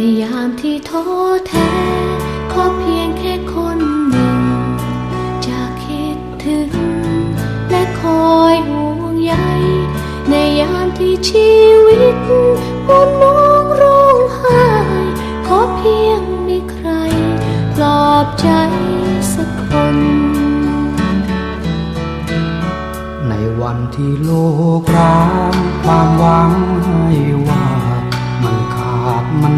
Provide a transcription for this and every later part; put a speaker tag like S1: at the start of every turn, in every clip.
S1: ในยามที่ท้อแท้ ขอเพียงแค่คนหนึ่ง จะคิดถึง และคอยห่วงใยในยามที่ชีวิตหมุนมองร้องไห้ขอเพียงมีใคร ปลอบใจสักคน
S2: ในวันที่โลกร้างความหวังให้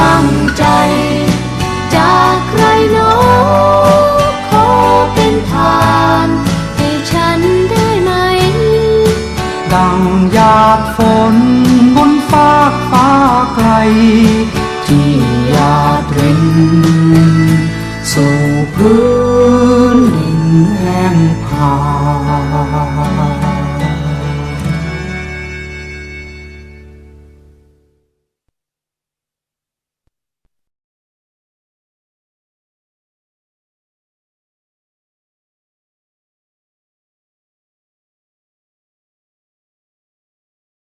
S1: ลังใจ จากใครโนอขอเป็นทานให้ฉันได้ไหม
S2: ดังหยาดฝนบนฟากฟ้าไกล ที่หยาดรินสู่พื้